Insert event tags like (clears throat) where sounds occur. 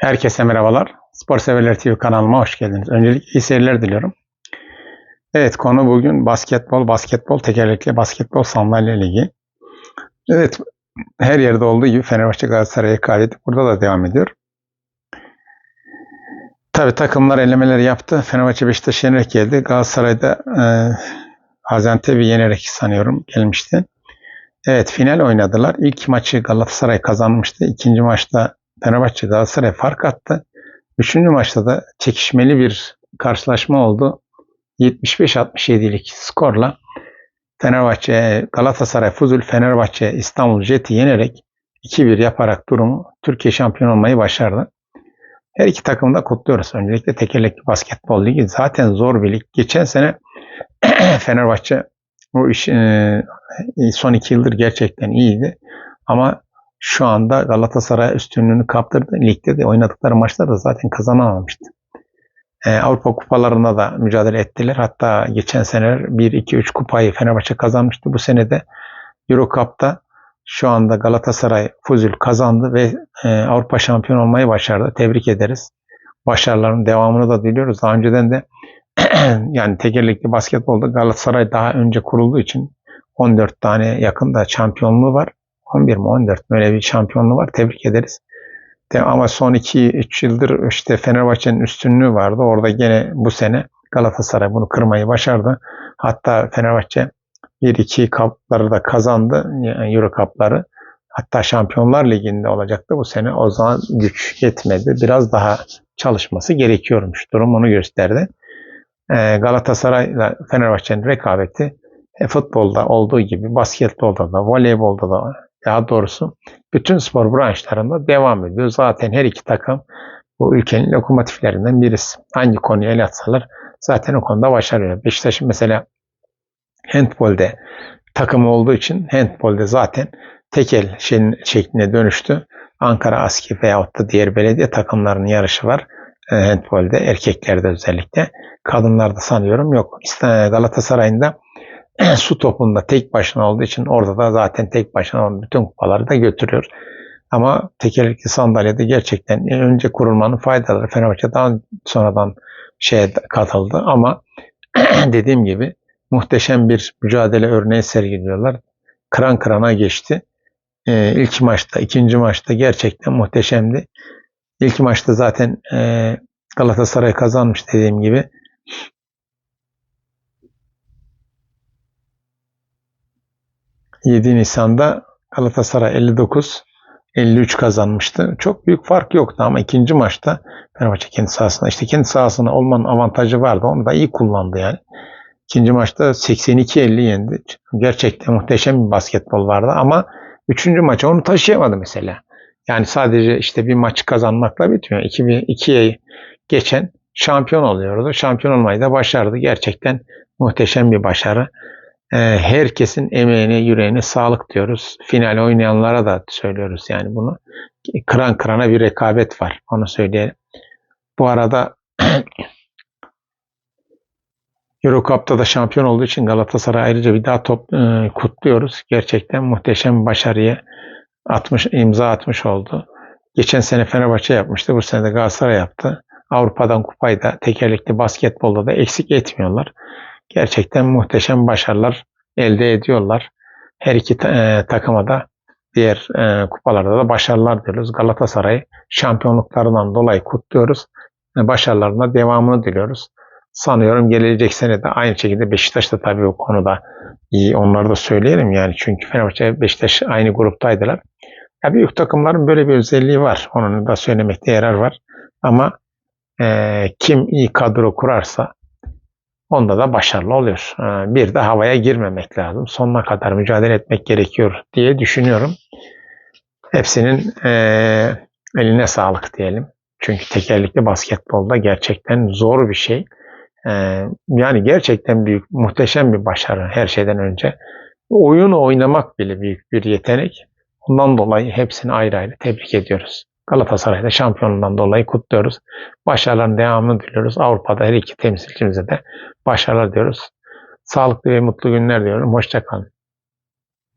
Herkese merhabalar. Spor Severler TV kanalıma hoş geldiniz. Öncelikle iyi seyirler diliyorum. Evet konu bugün basketbol, basketbol, tekerlekli basketbol sandalye ligi. Evet her yerde olduğu gibi Fenerbahçe Galatasaray rekabeti burada da devam ediyor. Tabi takımlar elemeleri yaptı. Fenerbahçe Beşiktaş yenerek geldi. Galatasaray'da e, Gaziantep'i yenerek sanıyorum gelmişti. Evet final oynadılar. İlk maçı Galatasaray kazanmıştı. İkinci maçta Fenerbahçe Galatasaray fark attı. Üçüncü maçta da çekişmeli bir karşılaşma oldu. 75-67'lik skorla Fenerbahçe Galatasaray Fuzul Fenerbahçe İstanbul Jet'i yenerek 2-1 yaparak durumu Türkiye şampiyon olmayı başardı. Her iki takımı da kutluyoruz. Öncelikle tekerlekli basketbol ligi zaten zor bir lig. Geçen sene (clears throat) Fenerbahçe bu iş e, son iki yıldır gerçekten iyiydi. Ama şu anda Galatasaray üstünlüğünü kaptırdı. Ligde de oynadıkları maçlarda zaten kazanamamıştı. Ee, Avrupa kupalarında da mücadele ettiler. Hatta geçen seneler 1-2-3 kupayı Fenerbahçe kazanmıştı. Bu sene de Euro Cup'ta şu anda Galatasaray Fuzul kazandı ve e, Avrupa şampiyon olmayı başardı. Tebrik ederiz. Başarıların devamını da diliyoruz. Daha önceden de (clears throat) yani tekerlekli basketbolda Galatasaray daha önce kurulduğu için 14 tane yakında şampiyonluğu var. 11 mi 14 böyle bir şampiyonluğu var. Tebrik ederiz. De, ama son 2-3 yıldır işte Fenerbahçe'nin üstünlüğü vardı. Orada gene bu sene Galatasaray bunu kırmayı başardı. Hatta Fenerbahçe 1-2 kapları da kazandı. Yani Euro kapları. Hatta Şampiyonlar Ligi'nde olacaktı bu sene. O zaman güç yetmedi. Biraz daha çalışması gerekiyormuş. Durum onu gösterdi. Ee, Galatasaray ile Fenerbahçe'nin rekabeti e, futbolda olduğu gibi basketbolda da, voleybolda da daha doğrusu bütün spor branşlarında devam ediyor. Zaten her iki takım bu ülkenin lokomotiflerinden birisi. Hangi konuyu ele atsalar zaten o konuda başarıyor. Beşiktaş'ın mesela handbolde takımı olduğu için handbolde zaten tekel şeyin şekline dönüştü. Ankara Aski veyahut da diğer belediye takımlarının yarışı var e, handbolde erkeklerde özellikle. Kadınlarda sanıyorum yok. Galatasaray'ın da (clears throat) su topunda tek başına olduğu için orada da zaten tek başına olan bütün kupaları da götürüyor. Ama tekerlekli sandalyede gerçekten önce kurulmanın faydaları Fenerbahçe daha sonradan şeye katıldı ama (clears throat) dediğim gibi muhteşem bir mücadele örneği sergiliyorlar. Kıran kırana geçti. Ee, ilk maçta, ikinci maçta gerçekten muhteşemdi. İlk maçta zaten e, Galatasaray kazanmış dediğim gibi. 7 Nisan'da Galatasaray 59 53 kazanmıştı. Çok büyük fark yoktu ama ikinci maçta Fenerbahçe kendi sahasında işte kendi sahasında olmanın avantajı vardı. Onu da iyi kullandı yani. İkinci maçta 82-50 yendi. Gerçekten muhteşem bir basketbol vardı ama üçüncü maça onu taşıyamadı mesela. Yani sadece işte bir maçı kazanmakla bitmiyor. 2'ye geçen şampiyon oluyordu. Şampiyon olmayı da başardı. Gerçekten muhteşem bir başarı. Ee, herkesin emeğine, yüreğine sağlık diyoruz. Final oynayanlara da söylüyoruz yani bunu. Kıran kırana bir rekabet var. Onu söyleyelim. Bu arada (clears throat) Eurocup'ta da şampiyon olduğu için Galatasaray ayrıca bir daha top e, kutluyoruz. Gerçekten muhteşem başarıya atmış, imza atmış oldu. Geçen sene Fenerbahçe yapmıştı. Bu sene de Galatasaray yaptı. Avrupa'dan kupayı da tekerlekli basketbolda da eksik etmiyorlar gerçekten muhteşem başarılar elde ediyorlar. Her iki e, takıma da diğer e, kupalarda da başarılar diliyoruz. Galatasaray şampiyonluklarından dolayı kutluyoruz. E, başarılarına devamını diliyoruz. Sanıyorum gelecek sene de aynı şekilde Beşiktaş da tabii o konuda iyi. Onları da söyleyelim yani. Çünkü Fenerbahçe Beşiktaş aynı gruptaydılar. Ya büyük takımların böyle bir özelliği var. Onun da söylemekte yarar var. Ama e, kim iyi kadro kurarsa Onda da başarılı oluyor. Ee, bir de havaya girmemek lazım. Sonuna kadar mücadele etmek gerekiyor diye düşünüyorum. Hepsinin e, eline sağlık diyelim. Çünkü tekerlekli basketbolda gerçekten zor bir şey. E, yani gerçekten büyük, muhteşem bir başarı her şeyden önce. Oyunu oynamak bile büyük bir yetenek. Ondan dolayı hepsini ayrı ayrı tebrik ediyoruz. Galatasaray'da şampiyonluğundan dolayı kutluyoruz. Başarıların devamını diliyoruz. Avrupa'da her iki temsilcimize de başarılar diyoruz. Sağlıklı ve mutlu günler diyorum. Hoşçakalın.